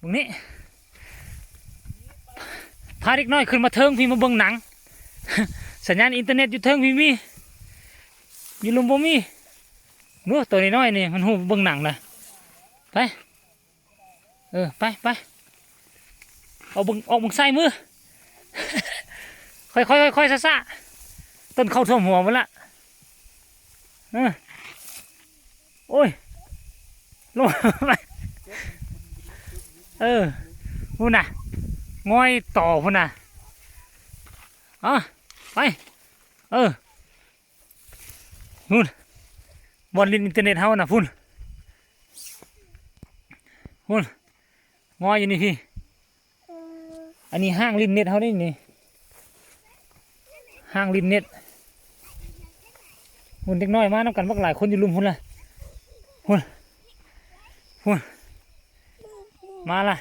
ตรงนี้พาเด็กน้อยขึ้นมาเทิงพี่มาเบิ่งหนัง สัญญาณอินเทอร์เน็ตอยู่เทิงพี่มีอยู่ลุมบ่มีนู้ตัวน้อยนี่มันหูเบิ่งหนังนะไปเออไปไปเอาบิ่งออกบิ่งใส่มือค่อยค่อยค่อยค่อยซะซะต้นเข้าท่วมหัวมันละเออโอ้ยลงไป เออพูนน่ะงอยต่อพูนน่ะอะไป เออนู่นบอลลินอินเทอร์เน็ตเฮาน่ะพุ่นพุ่นงอยอยู่นี่พี่ อันนี้ห้างลินเน็ตเฮาได้นี่ ห้างริมเน็ตหุ่นเด็กน้อยมาน้ำกันบักหลายคนอยู่ลุมหุ่นละหุ่นหุ่น มาละ